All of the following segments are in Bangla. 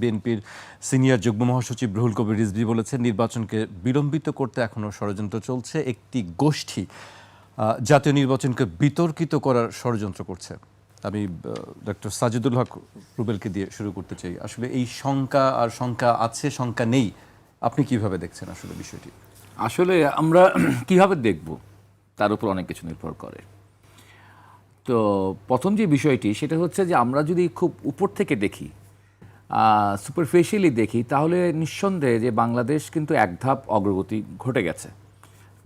বিএনপির সিনিয়র যুগ্ম মহাসচিব রুহুল কবির রিজভি বলেছেন, নির্বাচনকে বিলম্বিত করতে এখনও ষড়যন্ত্র চলছে, একটি গোষ্ঠী জাতীয় নির্বাচনকে বিতর্কিত করার ষড়যন্ত্র করছে। আমি ডক্টর সাজিদুল হক রুবেলকে দিয়ে শুরু করতে চাই। আসলে এই শঙ্কা আর শঙ্কা আছে, শঙ্কা নেই। আপনি কীভাবে দেখছেন আসলে বিষয়টি? আসলে আমরা কীভাবে দেখব? তার উপর অনেক কিছু নির্ভর করে। তো প্রথম যে বিষয়টি, সেটা হচ্ছে যে আমরা যদি খুব উপর থেকে দেখি সুপারফিশিয়ালি দেখি, তাহলে নিঃসন্দেহে যে বাংলাদেশ কিন্তু এক ধাপ অগ্রগতি ঘটে গেছে।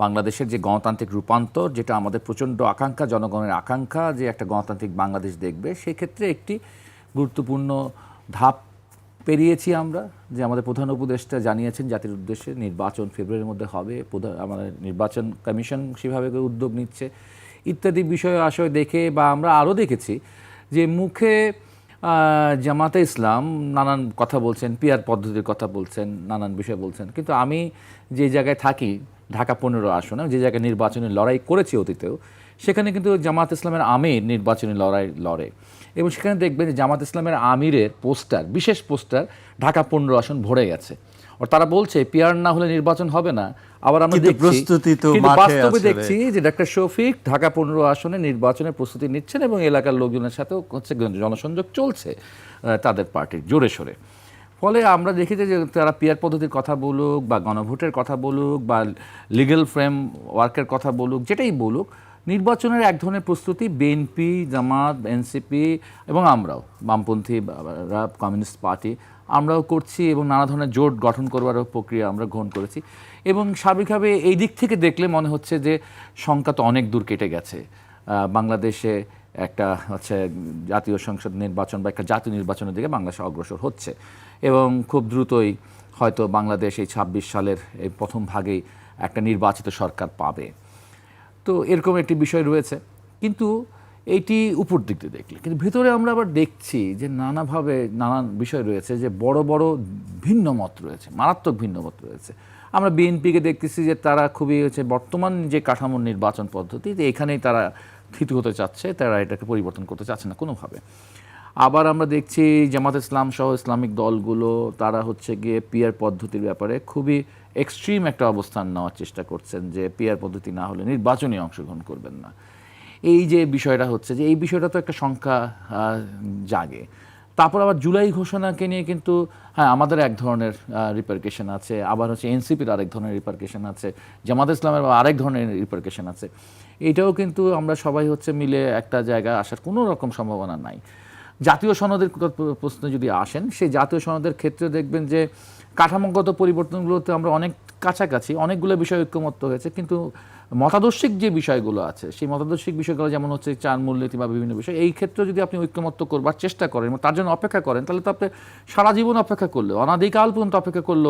বাংলাদেশের যে গণতান্ত্রিক রূপান্তর, যেটা আমাদের প্রচণ্ড আকাঙ্ক্ষা, জনগণের আকাঙ্ক্ষা যে একটা গণতান্ত্রিক বাংলাদেশ দেখবে, সেক্ষেত্রে একটি গুরুত্বপূর্ণ ধাপ পেরিয়েছি আমরা, যে আমাদের প্রধান উপদেষ্টা জানিয়েছেন জাতির উদ্দেশ্যে নির্বাচন ফেব্রুয়ারির মধ্যে হবে, প্রধান আমাদের নির্বাচন কমিশন সেভাবে উদ্যোগ নিচ্ছে, ইত্যাদি বিষয় আশয় দেখে বা আমরা আরও দেখেছি যে মুখে জামাতে ইসলাম নানান কথা বলছেন পিয়ার পদ্ধতির কথা বলছেন, নানান বিষয় বলছেন। কিন্তু আমি যে জায়গায় থাকি, ঢাকা পনেরো আসনে, যে জায়গায় নির্বাচনী লড়াই করেছি অতীতেও, সেখানে কিন্তু জামাত ইসলামের আমির নির্বাচনী লড়াই লড়ে। এবং সেখানে দেখবেন যে জামাত ইসলামের আমিরের পোস্টার, বিশেষ পোস্টার ঢাকা পনেরো আসন ভরে গেছে। তারা বলছে পিয়ার না হলে নির্বাচন হবে না। আবার আমরা দেখছি প্রস্তুতি তো বাস্তবে দেখছি যে ডাক্তার শফিক ঢাকা পনেরো আসনে নির্বাচনের প্রস্তুতি নিচ্ছেন এবং এলাকার লোকজনের সাথেও হচ্ছে জনসংযোগ চলছে তাদের পার্টির জোরে সোরে। ফলে আমরা দেখি যে তারা পিয়ার পদ্ধতির কথা বলুক বা গণভোটের কথা বলুক বা লিগ্যাল ফ্রেম ওয়ার্কের কথা বলুক যেটাই বলুক নির্বাচনের এক ধরনের প্রস্তুতি বিএনপি জামাত এনসিপি এবং আমরাও বামপন্থী কমিউনিস্ট পার্টি আমরাও করছি এবং নানা ধরনের জোট গঠন করবার প্রক্রিয়া আমরা গ্রহণ করেছি। এবং স্বাভাবিকভাবে এই দিক থেকে দেখলে মনে হচ্ছে যে সংখ্যা তো অনেক দূর কেটে গেছে। বাংলাদেশে একটা হচ্ছে জাতীয় সংসদ নির্বাচন বা একটা জাতীয় নির্বাচনের দিকে বাংলাদেশ অগ্রসর হচ্ছে। এবং খুব দ্রুতই হয়তো বাংলাদেশ এই ছাব্বিশ সালের এই প্রথম ভাগেই একটা নির্বাচিত সরকার পাবে। তো এরকম একটি বিষয় রয়েছে। কিন্তু এইটি উপর দিক দিয়ে দেখলে। কিন্তু ভিতরে আমরা আবার দেখছি যে নানাভাবে নানান বিষয় রয়েছে যে বড় বড় ভিন্ন মত রয়েছে, মারাত্মক ভিন্ন মত রয়েছে। আমরা বিএনপিকে দেখতেছি যে তারা খুবই হচ্ছে বর্তমান যে কাঠামোর নির্বাচন পদ্ধতি এখানেই তারা থিতু হতে চাচ্ছে, তারা এটাকে পরিবর্তন করতে চাচ্ছে না কোনোভাবে। আবার আমরা দেখছি জামাত ইসলাম সহ ইসলামিক দলগুলো, তারা হচ্ছে গিয়ে পিয়ার পদ্ধতির ব্যাপারে খুবই এক্সট্রিম একটা অবস্থান নেওয়ার চেষ্টা করছেন যে পিয়ার পদ্ধতি না হলে নির্বাচনে অংশগ্রহণ করবেন না। এই যে বিষয়টা হচ্ছে যে এই বিষয়টা তো একটা সংখ্যা জাগে। তারপর আবার জুলাই ঘোষণাকে নিয়ে কিন্তু হ্যাঁ আমাদের এক ধরনের রিপার্কেশন আছে। আবার হচ্ছে এনসিপির আরেক ধরনের রিপার্কেশন আছে। জামাত ইসলামের আরেক ধরনের রিপার্কেশন আছে। এটাও কিন্তু আমরা সবাই হচ্ছে মিলে একটা জায়গায় আসার কোনো রকম সম্ভাবনা নাই। জাতীয় সনদের প্রশ্ন যদি আসেন, সেই জাতীয় সনদের ক্ষেত্রে দেখবেন যে কাঠামোগত পরিবর্তনগুলোতে আমরা অনেক কাছাকাছি অনেকগুলো বিষয় ঐক্যমত্য হয়েছে কিন্তু মতাদর্শিক যে বিষয়গুলো আছে সেই মতাদর্শিক বিষয়গুলো যেমন হচ্ছে চার মূলনীতি বা বিভিন্ন বিষয় এই ক্ষেত্রে যদি আপনি ঐক্যমত্য করবার চেষ্টা করেন এবং তার জন্য অপেক্ষা করেন তাহলে তো আপনি সারা জীবন অপেক্ষা করল অনাদিকাল পর্যন্ত অপেক্ষা করল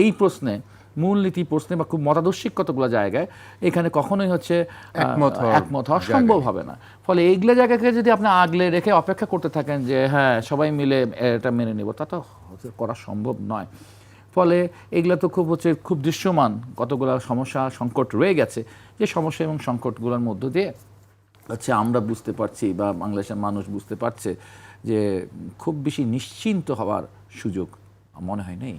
এই প্রশ্নে মূলনীতি প্রশ্নে বা খুব মতাদর্শিক কতগুলো জায়গায় এখানে কখনোই হচ্ছে একমত একমত হওয়া সম্ভব হবে না। ফলে এইগুলো জায়গাকে যদি আপনি আগলে রেখে অপেক্ষা করতে থাকেন যে হ্যাঁ সবাই মিলে এটা মেনে নেব তা তো করা সম্ভব নয়। ফলে এগুলো তো খুব হচ্ছে খুব দৃশ্যমান। কতগুলো সমস্যা, সংকট রয়ে গেছে। যে সমস্যা এবং সংকটগুলোর মধ্য দিয়ে হচ্ছে আমরা বুঝতে পারছি বা বাংলাদেশের মানুষ বুঝতে পারছে যে খুব বেশি নিশ্চিন্ত হওয়ার সুযোগ মনে হয় নেই।